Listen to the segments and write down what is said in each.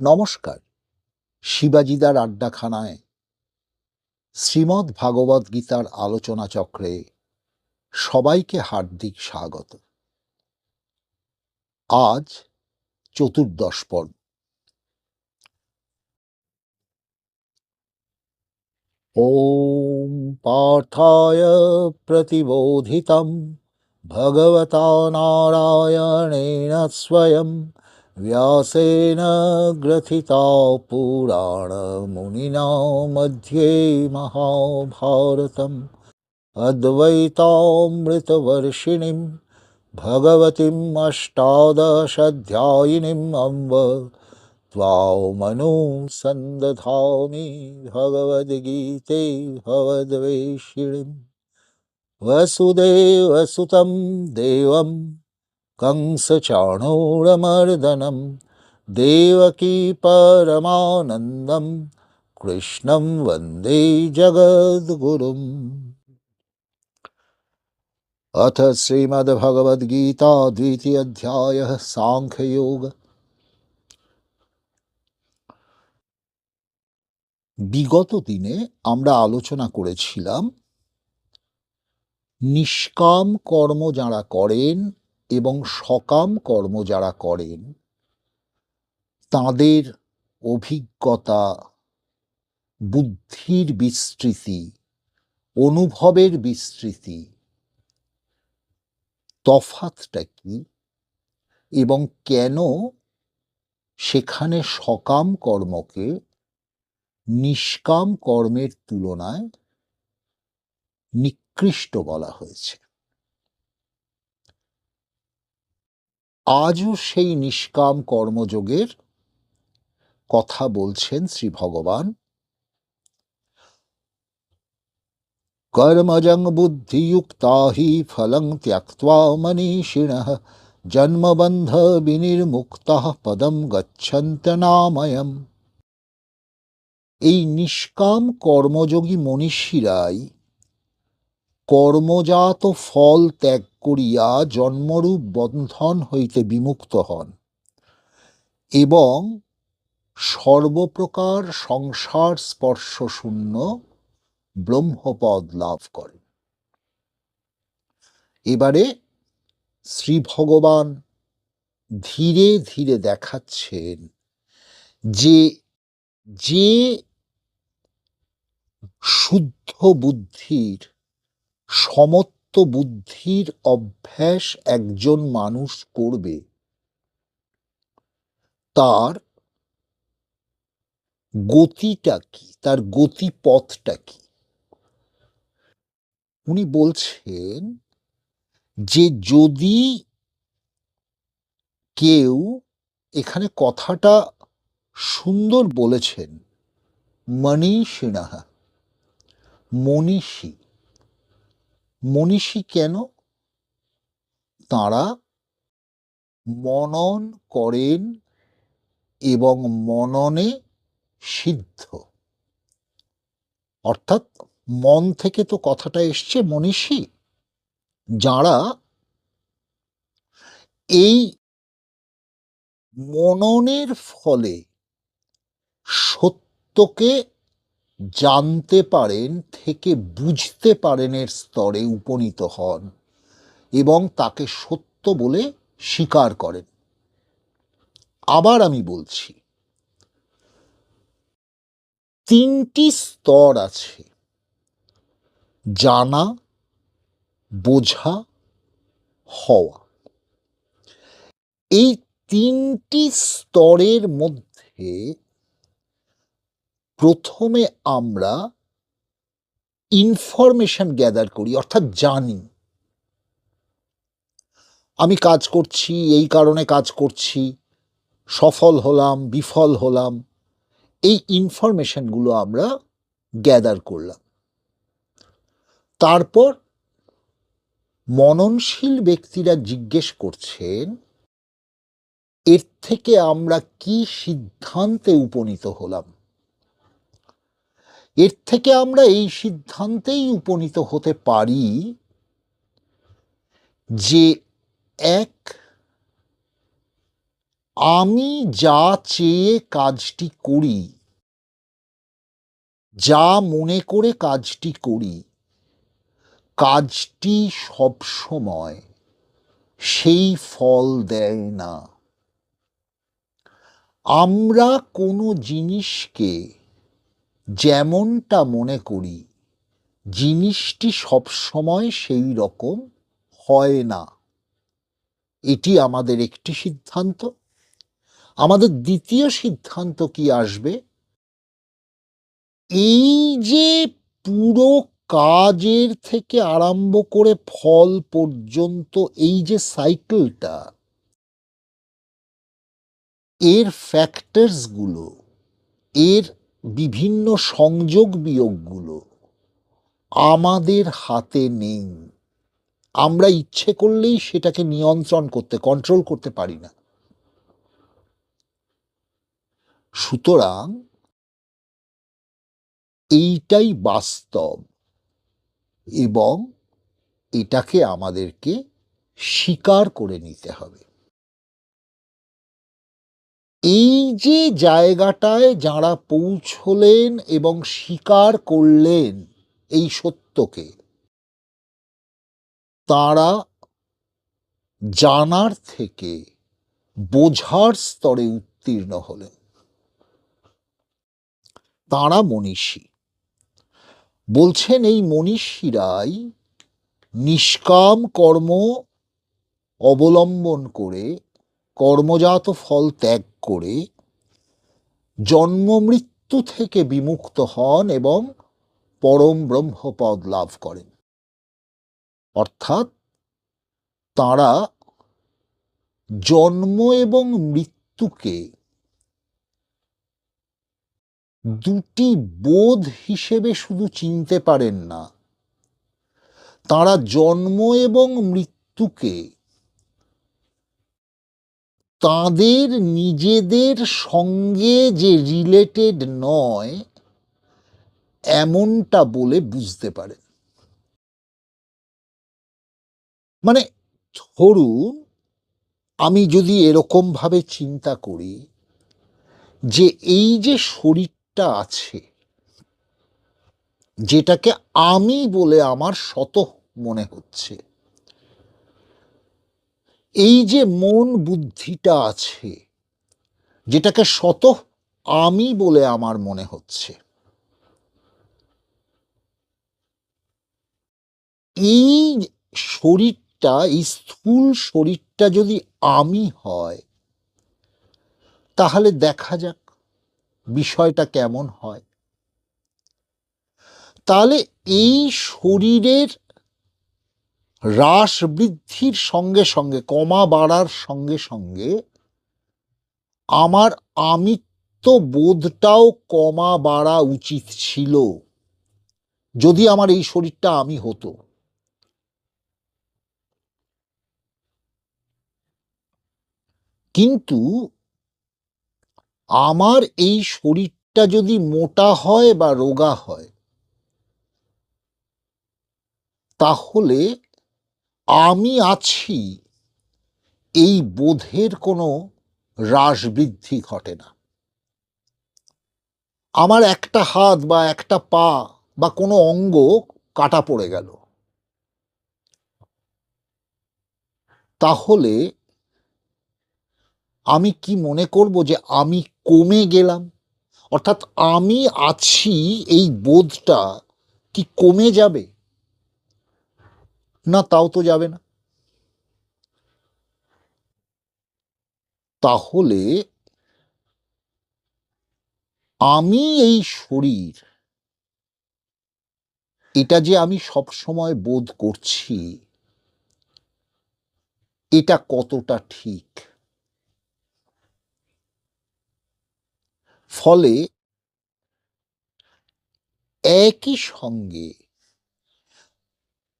নমস্কার শিবাজিদার আড্ডাখানায় শ্রীমদ্ ভাগবত গীতার আলোচনা চক্রে সবাইকে হার্দিক স্বাগত আজ চতুর্দশ পর্ব ॐ पार्थाय प्रतिबोधितं भगवता नारायणेन स्वयं व्यासेन ग्रथिता पुराणमुनिना मध्ये महाभारतम्। अद्वैतामृतवर्षिणीं भगवतीम् अष्टादशाध्यायिनीम् अम्ब। त्वामनुसन्दधामि भगवद्गीते भवद्वेषिणीम्। वसुदेवसुतं देवं कंसचाणूरमर्दनं देवकी परमानन्दं कृष्णं वन्दे जगद्गुरुम् अथ श्रीमद्भगवद्गीता द्वितीयोऽध्यायः साङ्ख्ययोग বিগত দিনে আমরা আলোচনা করেছিলাম নিষ্কাম কর্ম যারা করেন এবং সকাম কর্ম যারা করেন, তাদের অভিজ্ঞতা, বুদ্ধির বিস্তৃতি, অনুভবের বিস্তৃতি তফাতটা কি এবং কেন সেখানে সকাম কর্মকে নিষ্কাম কর্মের তুলনায় নিকৃষ্ট বলা হয়েছে? আজও সেই নিষ্কাম কর্মযোগের কথা বলছেন শ্রী ভগবান। কর্মজং বুদ্ধিযুক্তা হি ফলং ত্যক্ত্বা মনীষিণঃ জন্মবন্ধ বিনির্মুক্তঃ পদম গচ্ছন্ত নাময়ম। এই নিষ্কাম কর্মযোগী মনীষীরাই কর্মজাত ফল ত্যাগ করিয়া জন্মরূপ বন্ধন হইতে বিমুক্ত হন এবং সর্বপ্রকার সংসার স্পর্শ শূন্য ব্রহ্মপদ লাভ করেন। এবারে শ্রী ভগবান ধীরে ধীরে দেখাচ্ছেন যে যে শুদ্ধ বুদ্ধির সমত্ব বুদ্ধির অভ্যাস একজন মানুষ করবে। তার গতিটা কি? তার গতিপথটা কি? উনি বলছেন যে যদি কেউ এখানে কথাটা সুন্দর বলেছেন মনীষিণাহা মনীষী মনীষী কেন? তারা মনন করেন এবং মননে সিদ্ধ। অর্থাৎ মন থেকে তো কথাটা এসছে মনীষী। যারা এই মননের ফলে সত্যকে জানতে পারেন থেকে বুঝতে পারেনের স্তরে উপনীত হন এবং তাকে সত্য বলে স্বীকার করেন। আবার আমি বলছি, তিনটি স্তর আছে। জানা, বোঝা, হওয়া। এই তিনটি স্তরের মধ্যে প্রথমে আমরা ইনফরমেশন গ্যাদার করি, অর্থাৎ জানি। আমি কাজ করছি, এই কারণে কাজ করছি, সফল হলাম, বিফল হলাম, এই ইনফরমেশনগুলো আমরা গ্যাদার করলাম। তারপর মননশীল ব্যক্তিরা জিজ্ঞেস করছেন, এর থেকে আমরা কি সিদ্ধান্তে উপনীত হলাম? এর থেকে আমরা এই সিদ্ধান্তেই উপনীত হতে পারি যে এক, আমি যা চেয়ে কাজটি করি, যা মনে করে কাজটি করি, কাজটি সবসময় সেই ফল দেয় না। আমরা কোনো জিনিসকে যেমনটা মনে করি, জিনিসটি সবসময় সেই রকম হয় না। এটি আমাদের একটি সিদ্ধান্ত। আমাদের দ্বিতীয় সিদ্ধান্ত কি আসবে? এই যে পুরো কাজের থেকে আরম্ভ করে ফল পর্যন্ত এই যে সাইকেলটা, এর ফ্যাক্টরসগুলো এর বিভিন্ন সংযোগ বিয়োগগুলো আমাদের হাতে নেই। আমরা ইচ্ছে করলেই সেটাকে নিয়ন্ত্রণ করতে কন্ট্রোল করতে পারি না। সুতরাং এইটাই বাস্তব এবং এটাকে আমাদেরকে স্বীকার করে নিতে হবে। এই যে জায়গাটায় যারা পৌঁছলেন এবং স্বীকার করলেন এই সত্যকে, তারা জানার থেকে বোঝার স্তরে উত্তীর্ণ হলেন। তাঁরা মনীষী। বলছেন এই মনীষীরাই নিষ্কাম কর্ম অবলম্বন করে কর্মজাত ফল ত্যাগ করে জন্ম মৃত্যু থেকে বিমুক্ত হন এবং পরম ব্রহ্মপদ লাভ করেন। অর্থাৎ তারা জন্ম এবং মৃত্যুকে দুটি বোধ হিসেবে শুধু চিনতে পারেন না, তারা জন্ম এবং মৃত্যুকে তাদের নিজেদের সঙ্গে যে রিলেটেড নয়, এমনটা বলে বুঝতে পারেন মানে ধরুন, আমি যদি এরকম ভাবে চিন্তা করি যে এই যে শরীরটা আছে, যেটাকে আমি বলে আমার শত মনে হচ্ছে এই যে মন বুদ্ধিটা আছে, যেটাকে শত আমি বলে আমার মনে হচ্ছে, এই শরীরটা, এই স্থূল শরীরটা যদি আমি হয়, তাহলে দেখা যাক বিষয়টা কেমন হয়। তাহলে এই শরীরের হ্রাস বৃদ্ধির সঙ্গে সঙ্গে, কমা বাড়ার সঙ্গে সঙ্গে আমার আমিত্ব বোধটাও কমা বাড়া উচিত ছিল। যদি আমার এই শরীরটা আমি হতো। কিন্তু আমার এই শরীরটা যদি মোটা হয় বা রোগা হয়, তাহলে আমি আছি, এই বোধের কোনো হ্রাস বৃদ্ধি ঘটে না। আমার একটা হাত বা একটা পা বা কোনো অঙ্গ কাটা পড়ে গেল। তাহলে আমি কি মনে করব যে আমি কমে গেলাম? অর্থাৎ আমি আছি, এই বোধটা কি কমে যাবে? না, তাও তো যাবে না। তাহলে আমি এই শরীর, এটা যে আমি সব সময় বোধ করছি, এটা কতটা ঠিক? ফলে একই সঙ্গে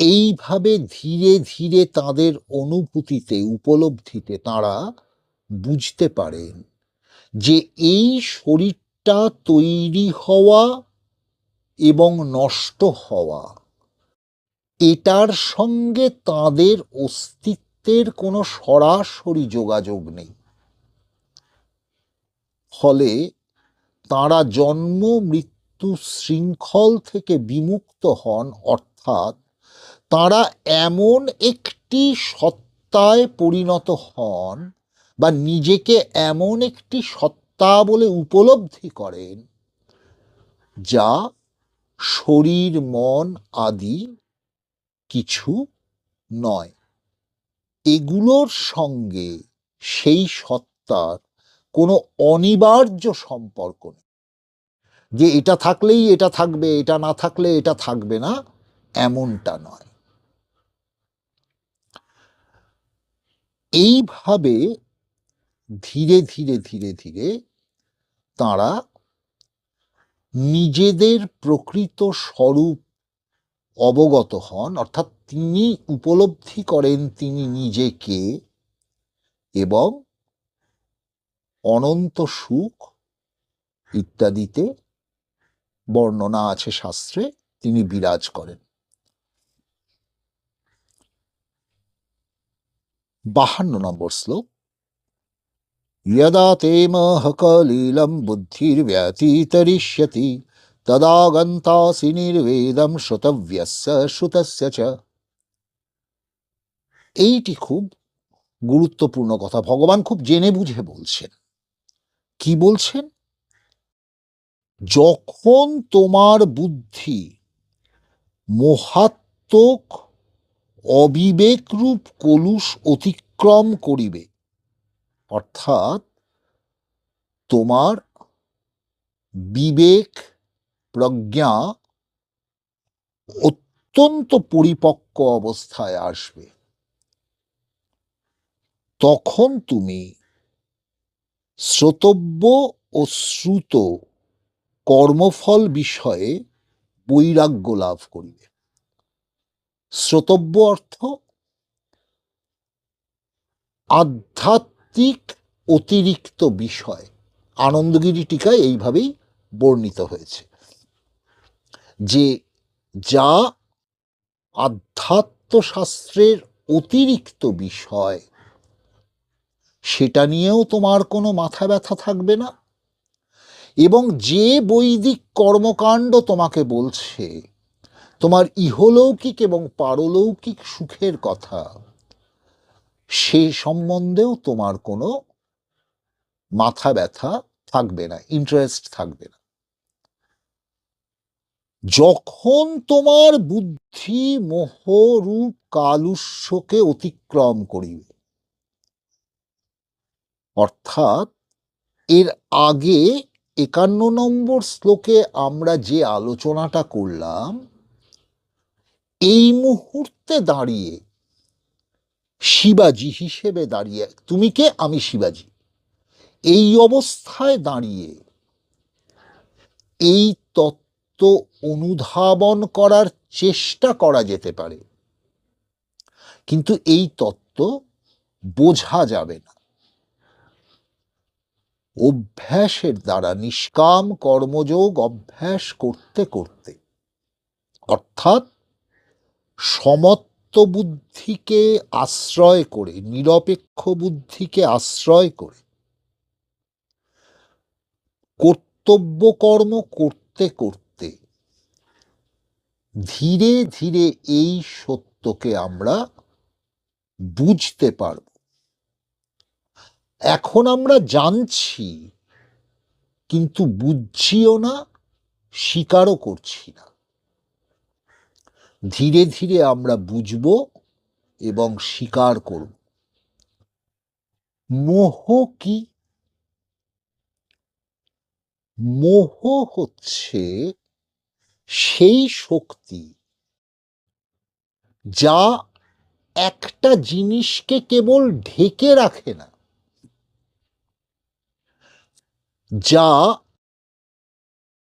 এইভাবে ধীরে ধীরে তাদের অনুভূতিতে, উপলব্ধিতে তারা বুঝতে পারেন যে এই শরীরটা তৈরি হওয়া এবং নষ্ট হওয়া, এটার সঙ্গে তাদের অস্তিত্বের কোনো সরাসরি যোগাযোগ নেই। ফলে তারা জন্ম, মৃত্যু শৃঙ্খল থেকে বিমুক্ত হন, অর্থাৎ তারা এমন একটি সত্তায় পরিণত হন বা নিজেকে এমন একটি সত্তা বলে উপলব্ধি করেন যা শরীর, মন আদি কিছু নয়। এগুলোর সঙ্গে সেই সত্তার কোনো অনিবার্য সম্পর্ক নেই। যে এটা থাকলেই এটা থাকবে, এটা না থাকলে এটা থাকবে না। এমনটা নয়। এইভাবে ধীরে ধীরে ধীরে ধীরে তারা নিজেদের প্রকৃত স্বরূপ অবগত হন, অর্থাৎ তিনি উপলব্ধি করেন তিনি নিজেকে এবং অনন্ত সুখ ইত্যাদিতে বর্ণনা আছে শাস্ত্রে তিনি বিরাজ করেন। বাহান্ন নম্বর শ্লোক। ইয়দা তে মহ কলীলম বুদ্ধির ব্যতি তরিষ্যতি গন্তাসি নির্বেদম শ্রুতব্যস্য শ্রুতস্য চ এইটি খুব গুরুত্বপূর্ণ কথা। ভগবান খুব জেনে বুঝে বলছেন। কি বলছেন? যখন তোমার বুদ্ধি মহাত্মক অবিবেকরূপ কলুষ অতিক্রম করিবে। অর্থাৎ তোমার বিবেক প্রজ্ঞা অত্যন্ত পরিপক্ক অবস্থায় আসবে। তখন তুমি শ্রোতব্য ও শ্রুত কর্মফল বিষয়ে বৈরাগ্য লাভ করিবে। শ্রোতব্য অর্থ আধ্যাত্মিক অতিরিক্ত বিষয়। আনন্দগিরি টিকায় এইভাবেই বর্ণিত হয়েছে যে যা আধ্যাত্মশাস্ত্রের অতিরিক্ত বিষয়, সেটা নিয়েও তোমার কোনো মাথা ব্যথা থাকবে না। এবং যে বৈদিক কর্মকাণ্ড তোমাকে বলছে ইহলৌকিক এবং পারলৌকিক সুখের কথা। সে সম্বন্ধেও তোমার কোনো মাথা ব্যথা থাকবে না ইন্টারেস্ট থাকবে না। যখন তোমার বুদ্ধি মোহরূপ কালুষ্যকে অতিক্রম করিবে, অর্থাৎ এর আগে একান্ন নম্বর শ্লোকে আমরা যে আলোচনাটা করলাম এই মুহূর্তে দাঁড়িয়ে শিবাজি হিসেবে দাঁড়িয়ে, তুমি কে? আমি শিবাজি। এই অবস্থায় দাঁড়িয়ে এই তত্ত্ব অনুধাবন করার চেষ্টা করা যেতে পারে। কিন্তু এই তত্ত্ব বোঝা যাবে না। অভ্যাসের দ্বারা নিষ্কাম কর্মযোগ অভ্যাস করতে করতে, অর্থাৎ সমত্ব বুদ্ধিকে আশ্রয় করে নিরপেক্ষ বুদ্ধিকে আশ্রয় করে। কর্তব্য কর্ম করতে করতে ধীরে ধীরে এই সত্যকে আমরা বুঝতে পারব। এখন আমরা জানছি, কিন্তু বুঝছিও না, স্বীকারও করছি না। ধীরে ধীরে আমরা বুঝব এবং স্বীকার করব। মোহ কি? মোহ হচ্ছে সেই শক্তি যা একটা জিনিসকে কেবল ঢেকে রাখে না, যা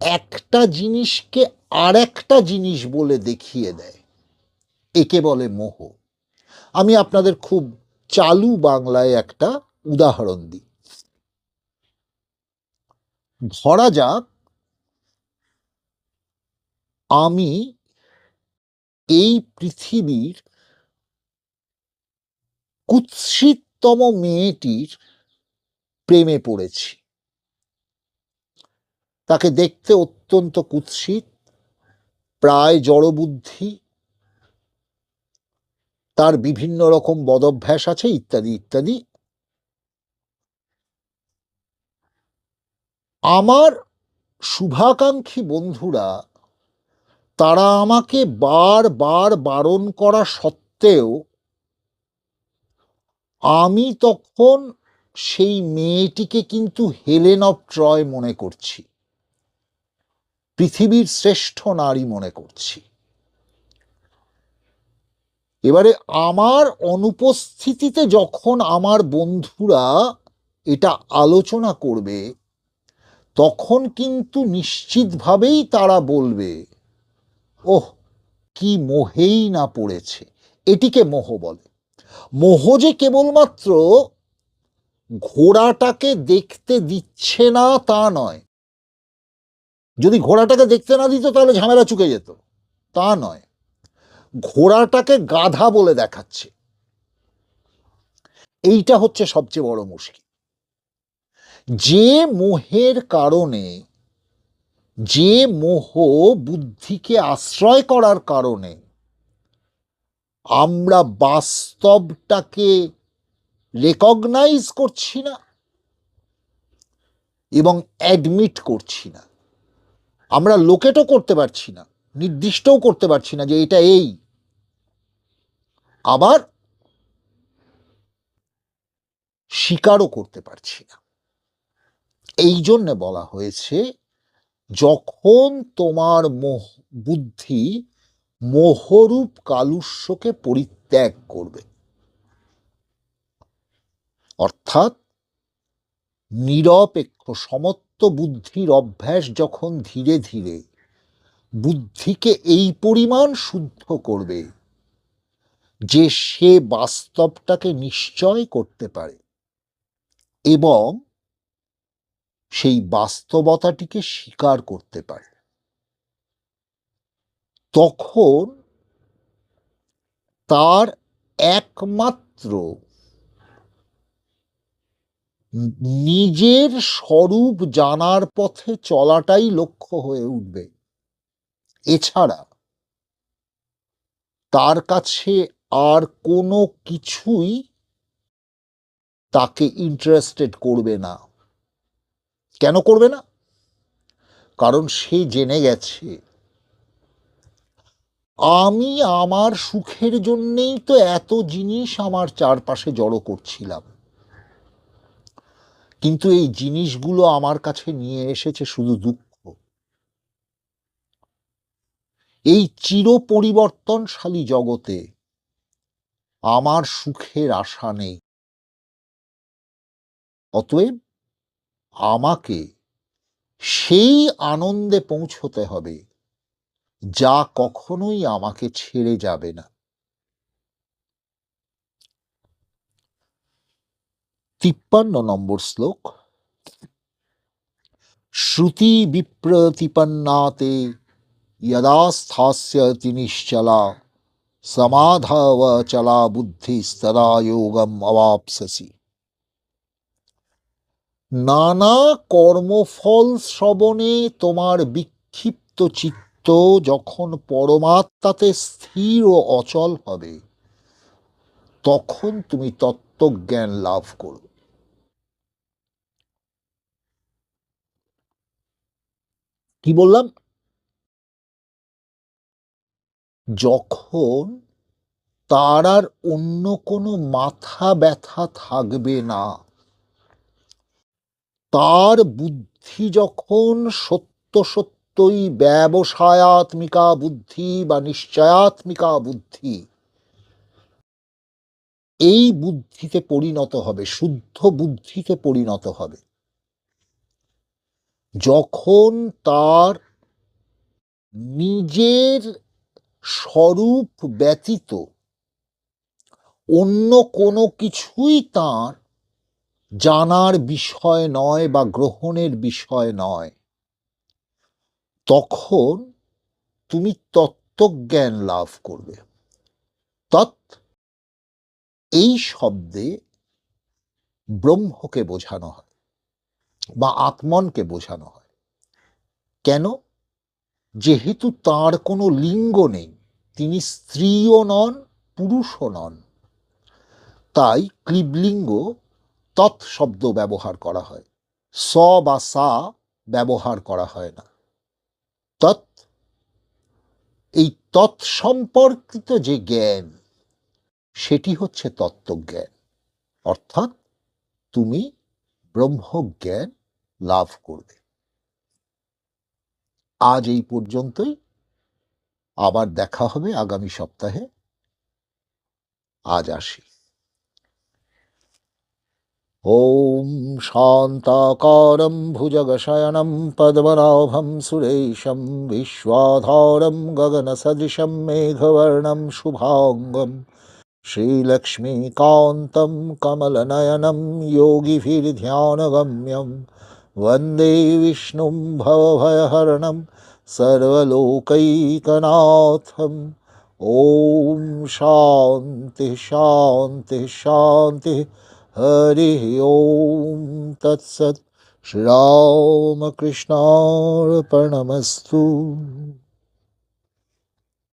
একটা জিনিসকে আর একটা জিনিস বলে দেখিয়ে দেয়। একে বলে মোহ। আমি আপনাদের খুব চালু বাংলায় একটা উদাহরণ দিই। ধরা যাক, আমি এই পৃথিবীর কুৎসিততম মেয়েটির প্রেমে পড়েছি। তাকে দেখতে অত্যন্ত কুৎসিত। প্রায় জড়বুদ্ধি, তার বিভিন্ন রকম বদভ্যাস আছে, ইত্যাদি ইত্যাদি। আমার শুভাকাঙ্ক্ষী বন্ধুরা, তারা আমাকে বারবার বারণ করা সত্ত্বেও, আমি তখন সেই মেয়েটিকে কিন্তু হেলেন অফ ট্রয় মনে করছি। পৃথিবীর শ্রেষ্ঠ নারী মনে করছি। এবারে আমার অনুপস্থিতিতে যখন আমার বন্ধুরা এটা আলোচনা করবে, তখন কিন্তু নিশ্চিতভাবেই তারা বলবে, ওহ, কি মোহেই না পড়েছে। এটিকে মোহ বলে। মোহ যে কেবলমাত্র ঘোড়াটাকে দেখতে দিচ্ছে না তা নয় যদি ঘোড়াটাকে দেখতে না দিত, তাহলে ঝামেলা চুকে যেত। তা নয়। ঘোড়াটাকে গাধা বলে দেখাচ্ছে। এইটা হচ্ছে সবচেয়ে বড় মুশকিল। যে মোহের কারণে, যে মোহ বুদ্ধিকে আশ্রয় করার কারণে, আমরা বাস্তবটাকে রেকগনাইজ করছি না এবং অ্যাডমিট করছি না। আমরা লোকেটও করতে পারছি না, নির্দিষ্টও করতে পারছি না যে এটা এই। আবার স্বীকারও করতে পারছি না। এই জন্য বলা হয়েছে, যখন তোমার মোহ, বুদ্ধি মোহরূপ কালুষ্যকে পরিত্যাগ করবে, অর্থাৎ নিরপেক্ষ সমত্ব বুদ্ধির অভ্যাস যখন ধীরে ধীরে বুদ্ধিকে এই পরিমাণ শুদ্ধ করবে যে সে বাস্তবটাকে নিশ্চয় করতে পারে এবং সেই বাস্তবতাটিকে স্বীকার করতে পারে, তখন তার একমাত্র নিজের স্বরূপ জানার পথে চলাটাই লক্ষ্য হয়ে উঠবে। এছাড়া তার কাছে আর কোনো কিছুই তাকে ইন্টারেস্টেড করবে না। কেন করবে না? কারণ সে জেনে গেছে, আমি আমার সুখের জন্যেই তো এত জিনিস আমার চারপাশে জড়ো করছিলাম। কিন্তু এই জিনিসগুলো আমার কাছে নিয়ে এসেছে শুধু দুঃখ। এই চির পরিবর্তনশালী জগতে আমার সুখের আশা নেই। অতএব আমাকে সেই আনন্দে পৌঁছতে হবে যা কখনোই আমাকে ছেড়ে যাবে না। তিপ্পান্ন নম্বর শ্লোক। শ্রুতি বিপ্রতিপন্নাতে যদাস্থাস্যতি নিশ্চলা সমাধাবচলা বুদ্ধিস্তদা যোগম অবাপসি নানা কর্মফল শ্রবণে তোমার বিক্ষিপ্ত চিত্ত যখন পরমাত্মাতে স্থির ও অচল হবে, তখন তুমি তত্ত্বজ্ঞান লাভ করো। কি বললাম? যখন তার আর অন্য কোনো মাথা ব্যথা থাকবে না, তার বুদ্ধি যখন সত্য সত্যই ব্যবসায়াত্মিকা বুদ্ধি বা নিশ্চয়াত্মিকা বুদ্ধি, এই বুদ্ধিতে পরিণত হবে, শুদ্ধ বুদ্ধিতে পরিণত হবে। যখন তার নিজের স্বরূপ ব্যতীত অন্য কোনো কিছুই তার জানার বিষয় নয় বা গ্রহণের বিষয় নয়, তখন তুমি তত্ত্বজ্ঞান লাভ করবে। তৎ এই শব্দে ব্রহ্মকে বোঝানো হয়। বা আত্মনকে বোঝানো হয়। কেন? যেহেতু তার কোনো লিঙ্গ নেই, তিনি স্ত্রীও নন, পুরুষও নন। তাই ক্লিবলিঙ্গ তৎ শব্দ ব্যবহার করা হয়, স বা সা ব্যবহার করা হয় না। তৎ, এই তৎ সম্পর্কিত যে জ্ঞান, সেটি হচ্ছে তত্ত্বজ্ঞান। অর্থাৎ তুমি ব্রহ্মজ্ঞান লাভ করবে আজ এই পর্যন্তই আবার দেখা হবে আগামী সপ্তাহে আজ আসি ॐ शान्ताकारं भुजगशयनं पद्मनाभं सुरेशं विश्वाधारं गगनसदृशं मेघवर्णं शुभाङ्गं श्रीलक्ष्मीकान्तं कमलनयनं योगिभिर्ध्यानगम्यं वंदे विष्णुं भवभयहरणं सर्वलोकैकनाथम्। ॐ शान्तिः शान्तिः शान्तिः। हरिः ॐ तत्सत्। श्रीरामकृष्णार्पणमस्तु।